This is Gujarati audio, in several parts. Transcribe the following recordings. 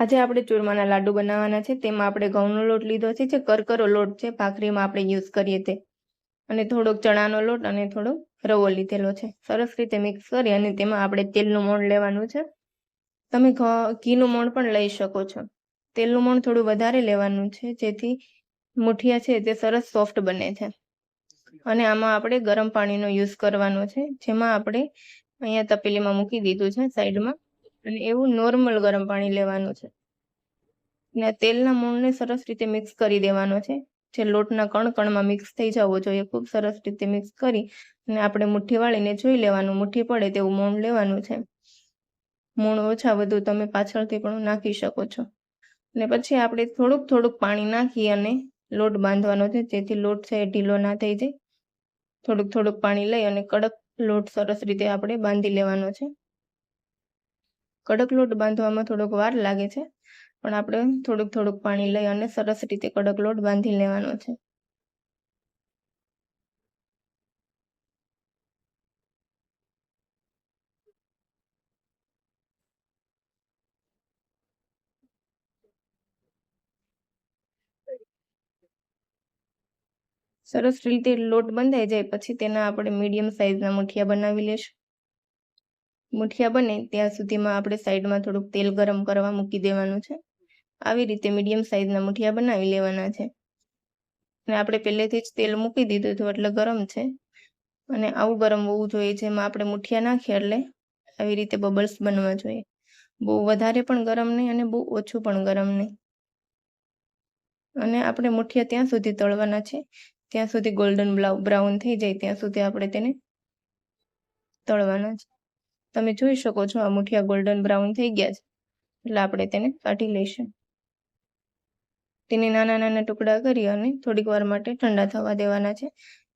આજે આપણે ચૂરમાના લાડુ બનાવવાના છે. તેમાં આપણે ઘઉંનો લોટ લીધો છે જે કરકરો લોટ છે. ભાખરીમાં આપણે યુઝ કરીએ તે. અને થોડોક ચણાનો લોટ અને થોડો રવો લીધેલો છે. સરસ રીતે મિક્સ કરી અને તેમાં આપણે તેલનું મોણ લેવાનું છે. તમે ઘીનું મોણ પણ લઈ શકો છો. તેલનું મોણ થોડું વધારે લેવાનું છે. જેથી મુઠિયા છે તે સરસ સોફ્ટ બને છે. અને આમાં આપણે ગરમ પાણીનો યુઝ કરવાનો છે. જેમાં આપણે અહીંયા તપેલીમાં મૂકી દીધું છે સાઈડમાં. અને એવું નોર્મલ ગરમ પાણી લેવાનું છે. ને તેલના મૂળને સરસ રીતે મિક્સ કરી દેવાનો છે. જે લોટના કણ કણમાં મિક્સ થઈ જવો જોઈએ, ખૂબ સરસ રીતે મિક્સ કરી અને આપણે મુઠ્ઠી વાળીને જોઈ લેવાનું, મુઠ્ઠી પડે તેવું મૂણ લેવાનું છે. મૂણ ઓછા વધુ તમે પાછળથી પણ નાખી શકો છો. અને પછી આપણે થોડુંક થોડુંક પાણી નાખી અને લોટ બાંધવાનો છે, જેથી લોટ છે ઢીલો ના થઈ જાય. થોડુંક થોડુંક પાણી લઈ અને કડક લોટ સરસ રીતે આપણે બાંધી લેવાનો છે. કડક લોટ બાંધવામાં થોડોક વાર લાગે છે. પણ આપણે થોડુંક થોડુંક પાણી લઈ અને સરસ રીતે કડક લોટ બાંધી લેવાનો છે. સરસ રીતે લોટ બંધાઈ જાય પછી તેના આપણે મીડિયમ સાઈઝના મુઠિયા બનાવી લેશું. મુઠિયા બને ત્યાં સુધીમાં આપણે સાઈડમાં થોડુંક તેલ ગરમ કરવા મૂકી દેવાનું છે. આવી રીતે મીડિયમ સાઈઝના મુઠિયા બનાવી લેવાના છે. અને આપણે પહેલેથી જ તેલ મૂકી દીધું હતું એટલે ગરમ છે. અને આવું ગરમ હોવું જોઈએ જેમાં આપણે મુઠિયા નાખીએ એટલે આવી રીતે બબલ્સ બનવા જોઈએ. બહુ વધારે પણ ગરમ નહીં અને બહુ ઓછું પણ ગરમ નહીં. અને આપણે મુઠિયા ત્યાં સુધી તળવાના છે. ત્યાં સુધી ગોલ્ડન બ્રાઉન થઈ જાય ત્યાં સુધી આપણે તેને તળવાના છે. તમે જોઈ શકો છો આ મુઠિયા ગોલ્ડન બ્રાઉન થઈ ગયા છે. એટલે આપણે તેને કાઢી લઈશું. તેને નાના નાના ટુકડા કરી અને થોડીક વાર માટે ઠંડા થવા દેવાના છે.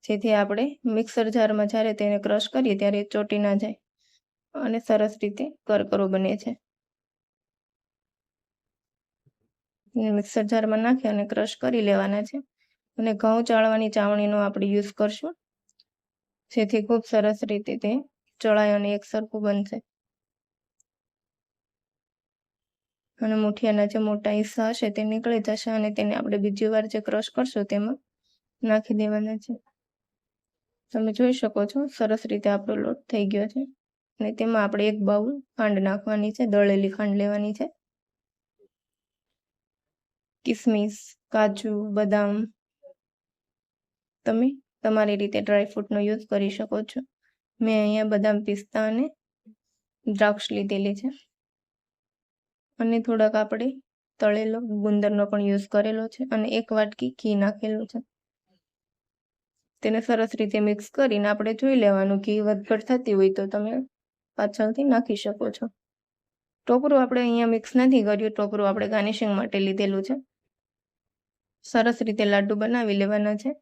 જેથી આપણે મિક્સર જારમાં જ્યારે તેને ક્રશ કરીએ ત્યારે ચોટી ના જાય અને સરસ રીતે કરકરો બને છે. મિક્સર જારમાં નાખી અને ક્રશ કરી લેવાના છે. અને ઘઉં ચાળવાની ચાવણીનો આપણે યુઝ કરશું. જેથી ખૂબ સરસ રીતે તે ચડાય અને એક સરખું બનશે. અને મુઠિયાના જે મોટા હિસ્સા હશે તે નીકળી જશે અને તેને આપણે બીજી વાર જે ક્રશ કરશું તેમાં નાખી દેવાના છે. તમે જોઈ શકો છો, સરસ રીતે આપણો લોટ થઈ ગયો છે. અને તેમાં આપણે એક બાઉલ ખાંડ નાખવાની છે, દળેલી ખાંડ લેવાની છે. કિસમિસ, કાજુ, બદામ. તમે તમારી રીતે ડ્રાયફ્રૂટનો યુઝ કરી શકો છો. મેં અહીંયા બદામ પિસ્તા અને દ્રાક્ષ લીધેલી છે. અને થોડાક આપણે તળેલો ગુંદરનો પણ યુઝ કરેલો છે અને એક વાટકી ઘી નાખેલું છે. તેને સરસ રીતે મિક્સ કરીને આપણે જોઈ લેવાનું ઘી વધઘટ થતી હોય તો તમે પાછળથી નાખી શકો છો. ટોપરું આપણે અહીંયા મિક્સ નથી કર્યું, ટોપરું આપણે ગાર્નિશિંગ માટે લીધેલું છે. સરસ રીતે લાડુ બનાવી લેવાના છે.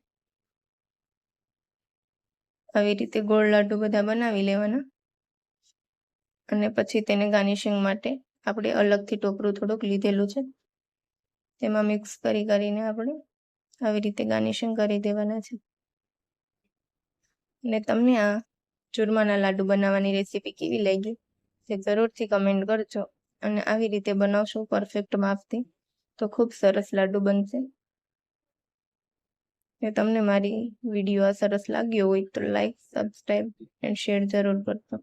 આવી રીતે ગોળ લાડુ બધા બનાવી લેવાના. અને પછી તેને ગાર્નિશિંગ માટે આપણે અલગથી ટોપરું થોડુંક લીધેલું છે. તેમાં મિક્સ કરી કરીને આપણે આવી રીતે ગાર્નિશિંગ કરી દેવાના છે. અને તમને આ ચૂરમાના લાડુ બનાવવાની રેસીપી કેવી લાગી તે જરૂરથી કમેન્ટ કરજો. અને આવી રીતે બનાવશો પરફેક્ટ માપથી તો ખૂબ સરસ લાડુ બનશે. ને તમને મારી વીડિયો આ સરસ લાગ્યો હોય તો લાઈક સબસ્ક્રાઈબ એન્ડ શેર જરૂર કરજો.